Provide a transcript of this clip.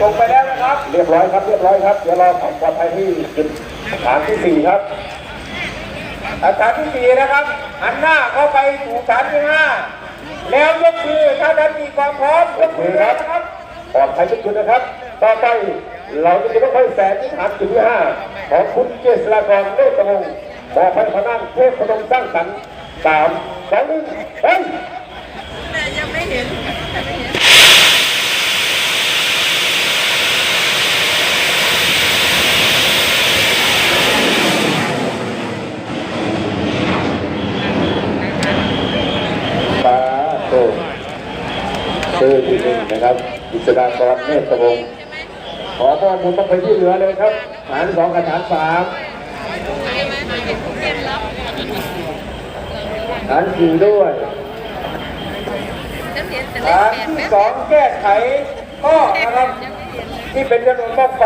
ส่งไปแล้วนะครับ เรียบร้อยครับ เรียบร้อยครับ เดี๋ยวรอความปลอดภัยที่จุดฐานที่สี่ครับอาฐานที่สี่นะครับ หันหน้าเข้าไปสู่ฐานที่ห้าแล้วยกมือถ้าท่านมีความพร้อมยกมือเลยนะครับปลอดภัยทุกจุดนะครับ ต่อไปเราจะมีรถไฟแสนที่ฐานจุดที่ห้าของคุณเจษฎากรเลิศตะวงศ์บอกพันพนันเทพพนมสร้างสรรค์สามสองหนึ่งเฮ้ย แต่ยังไม่เห็น ฟ้า โตชื่อที่หนึ่งนะครับกิษดากรเนตรวงศ์ขอข้อมูลต้องไปที่เหลือเลยครับฐานสองกับฐานสามฐานสี่ด้วยฐานที่สองแก้ไขข้อนะครับที่เป็นจำนวนบ้างไฟ